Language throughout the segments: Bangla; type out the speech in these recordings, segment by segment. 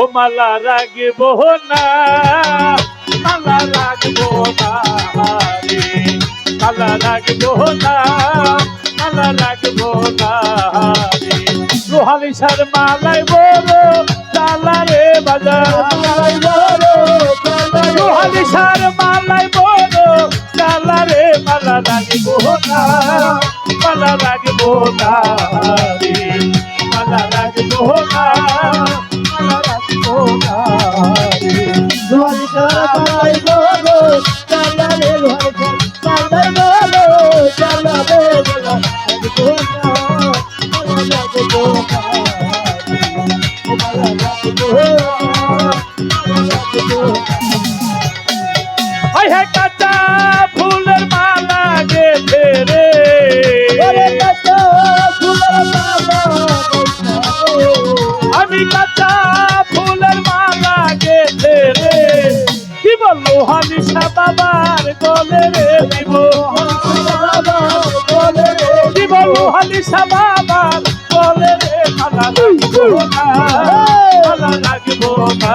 ও মালা রাগব না, মালা রাগব না রে মালা রাগব না, মালা রাগব না রে লোহালি সার মালাই বড় চালা রে বাজার। মালাই বড় লোহালি সার মালাই বড় রে মালা রাগব না, মালা রাগব না মালা রাগব না কাঁচা ফুলের মালা গেছে রে। আমি কাঁচা ফুলের মালা গেছে রে। কি বলল হানিসা বাবার গলে রে দিব। কি বলল হানিসা বাবার গলে রে? মালা লাগবো না মালা লাগবো না।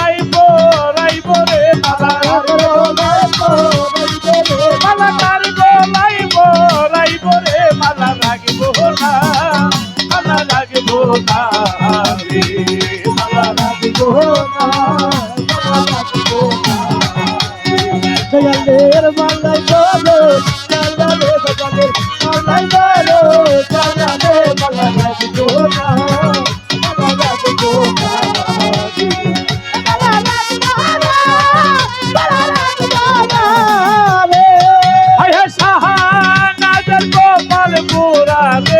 রে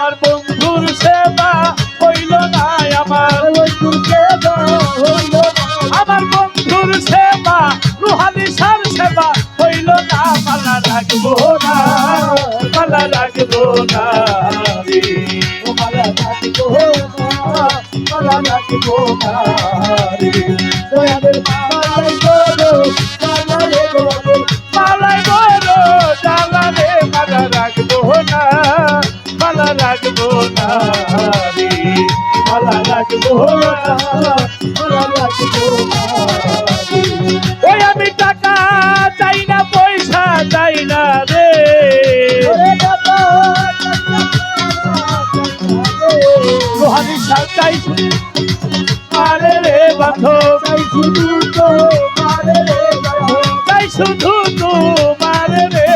আমার বন্ধুর সেবা হইল না, আমার ওই দুর্গে হইল আমার বন্ধুর সেবা, রুহানি সার সেবা হইল না, মালা রাখব না, মালা রাখব না। রে ও মালা লাগবো না, মালা লাগবো না রাখব না রে মালা রাখব না মালা লাগবো না রে ওই আমি টাকা চাই না পয়সা চাই না রে। রোহানি সাল চাই আরে রে বান্ধব চাই শুধু তো মারে রে চাই শুধু রে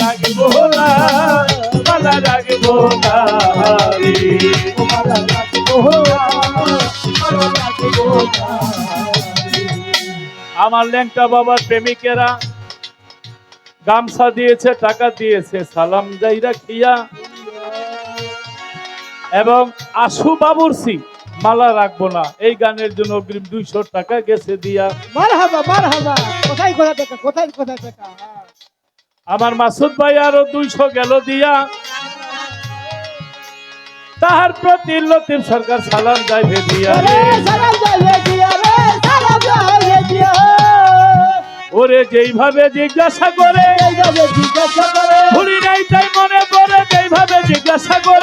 রাখব না মালা আমার ল্যাংটা বাবার প্রেমিকেরা গামছা দিয়েছে টাকা দিয়েছে সালাম যাইরা খিয়া। এবং আশু বাবুরসি মালা রাখব না এই গানের জন্য অগ্রিম দুইশো টাকা গেছে দিয়া। মারহাবা মারহাবা কোথায় কোথায় টাকা কোথায় কোথায় টাকা আমার মাসুদ ভাই আরও দুইশো গেল দিয়া। তাহার প্রতি লতিফ সরকার সালাম যাই ওরে যেইভাবে জিজ্ঞাসা করে জিজ্ঞাসা করে। নাই তাই মনে পড়ে যেইভাবে জিজ্ঞাসা করে করে